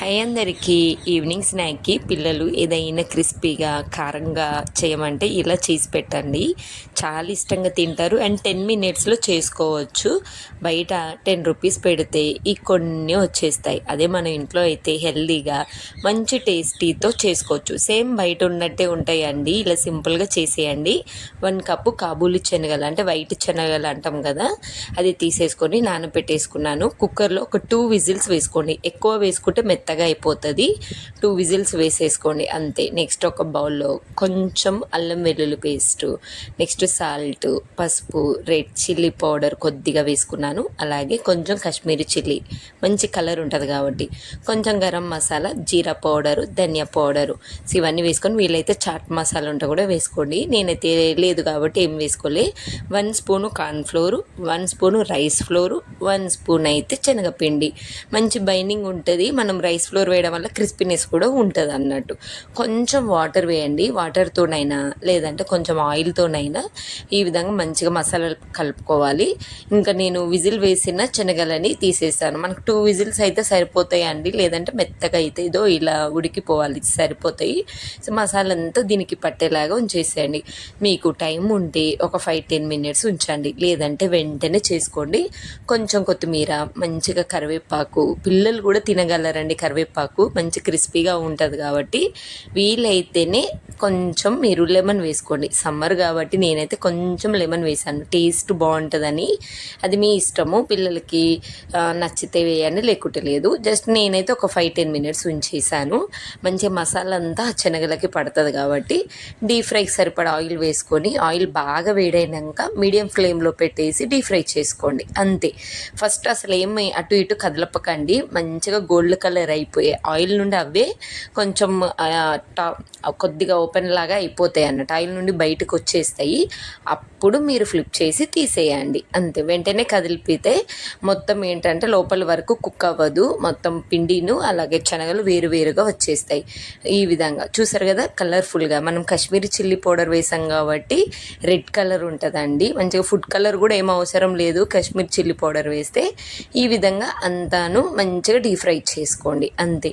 High అందరికీ evening స్నాక్కి పిల్లలు ఏదైనా క్రిస్పీగా కారంగా చేయమంటే ఇలా చేసి పెట్టండి. చాలా ఇష్టంగా తింటారు. అండ్ టెన్ మినిట్స్లో చేసుకోవచ్చు. బయట టెన్ రూపీస్ పెడితే ఈ కొన్ని వచ్చేస్తాయి. అదే మన ఇంట్లో అయితే హెల్దీగా మంచి టేస్టీతో చేసుకోవచ్చు. సేమ్ బయట ఉన్నట్టే ఉంటాయండి. ఇలా సింపుల్గా చేసేయండి. వన్ కప్పు కాబూలి శనగలు అంటే వైట్ శనగలు అంటాం కదా అది తీసేసుకొని నానబెట్టేసుకున్నాను. కుక్కర్లో ఒక టూ విజిల్స్ వేసుకోండి. ఎక్కువ వేసుకుంటే మెత్త మెత్తగా అయిపోతుంది. టూ విజిల్స్ వేసేసుకోండి అంతే. నెక్స్ట్ ఒక బౌల్లో కొంచెం అల్లం వెల్లుల్లి పేస్ట్ నెక్స్ట్ సాల్ట్ పసుపు రెడ్ చిల్లీ పౌడర్ కొద్దిగా వేసుకున్నాను. అలాగే కొంచెం కాశ్మీరీ చిల్లీ మంచి కలర్ ఉంటుంది కాబట్టి. కొంచెం గరం మసాలా జీరా పౌడరు ధనియా పౌడరు ఇవన్నీ వేసుకొని వీలైతే చాట్ మసాలా ఉంటే కూడా వేసుకోండి. నేనైతే లేదు కాబట్టి ఏం వేసుకోలే. One spoon cornflour one spoon rice flour one spoon అయితే శనగపిండి. మంచి బైండింగ్ ఉంటుంది. మనం రైస్ ఫ్లోర్ వేయడం వల్ల క్రిస్పీనెస్ కూడా ఉంటుంది అన్నట్టు. కొంచెం వాటర్ వేయండి. వాటర్తోనైనా లేదంటే కొంచెం ఆయిల్తోనైనా ఈ విధంగా మంచిగా మసాలాలు కలుపుకోవాలి. ఇంకా నేను విజిల్ వేసిన శనగలని తీసేస్తాను మనకు టూ విజిల్స్ అయితే సరిపోతాయండి. లేదంటే మెత్తగా అయితే ఇదో ఇలా ఉడికిపోవాలి సరిపోతాయి. సో మసాలా అంతా దీనికి పట్టేలాగా ఉంచేసేయండి. మీకు టైం ఉంటే ఒక ఫైవ్ టెన్ మినిట్స్ ఉంచండి. లేదంటే వెంటనే చేసుకోండి. కొంచెం కొత్తిమీర మంచిగా కరివేపాకు పిల్లలు కూడా తినగలరండి. కరివేపాకు కరివేపాకు మంచి క్రిస్పీగా ఉంటుంది కాబట్టి వీలైతేనే కొంచెం మీరు లెమన్ వేసుకోండి. సమ్మర్ కాబట్టి నేనైతే కొంచెం లెమన్ వేసాను. టేస్ట్ బాగుంటుందని అది మీ ఇష్టము. పిల్లలకి నచ్చితే వేయండి లేకుంటే లేదు. జస్ట్ నేనైతే ఒక ఫైవ్ టెన్ మినిట్స్ ఉంచేసాను. మంచిగా మసాలా అంతా శనగలకి పడుతుంది కాబట్టి డీప్ ఫ్రైకి సరిపడా ఆయిల్ వేసుకొని ఆయిల్ బాగా వేడైనాక మీడియం ఫ్లేమ్లో పెట్టేసి డీప్ ఫ్రై చేసుకోండి. అంతే. ఫస్ట్ అసలు ఏమి అటు ఇటు కదలపకండి. మంచిగా గోల్డ్ కలర్ అయిపోయాయి ఆయిల్ నుండి అవే కొంచెం కొద్దిగా ఓపెన్ లాగా అయిపోతాయి అన్నట్టు. ఆయిల్ నుండి బయటకు వచ్చేస్తాయి. అప్పుడు మీరు ఫ్లిప్ చేసి తీసేయండి. అంతే. వెంటనే కదిలిపితే మొత్తం ఏంటంటే లోపల వరకు కుక్ అవ్వదు. మొత్తం పిండిను అలాగే శనగలు వేరు వేరుగా వచ్చేస్తాయి. ఈ విధంగా. చూసారు కదా? కలర్ఫుల్గా. మనం కాశ్మీరీ చిల్లీ పౌడర్ వేసాం కాబట్టి రెడ్ కలర్ ఉంటుందండి. మంచిగా ఫుడ్ కలర్ కూడా ఏం అవసరం లేదు. కాశ్మీర్ చిల్లీ పౌడర్ వేస్తే ఈ విధంగా అంతాను మంచిగా డీప్ ఫ్రై చేసుకోండి. అంతే.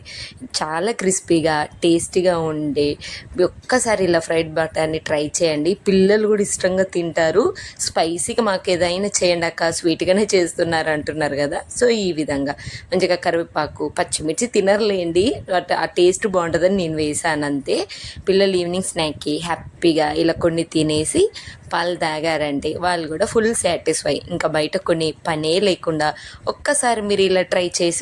చాలా క్రిస్పీగా టేస్టీగా ఉండే ఒక్కసారి ఇలా ఫ్రైడ్ బటర్ని ట్రై చేయండి. పిల్లలు కూడా ఇష్టంగా తింటారు. స్పైసీగా మాకు ఏదైనా చేయండి అక్క స్వీట్గానే చేస్తున్నారు అంటున్నారు కదా. సో ఈ విధంగా. మంచిగా కరివేపాకు పచ్చిమిర్చి తినర్లేండి. బట్ ఆ టేస్ట్ బాగుంటుందని నేను వేసాను అంతే. పిల్లలు ఈవినింగ్ స్నాక్కి హ్యాపీగా ఇలా కొన్ని తినేసి పాలు తాగారంటే వాళ్ళు కూడా ఫుల్ సాటిస్ఫై. ఇంకా బయట కొన్ని పనే లేకుండా ఒక్కసారి మీరు ఇలా ట్రై చేసి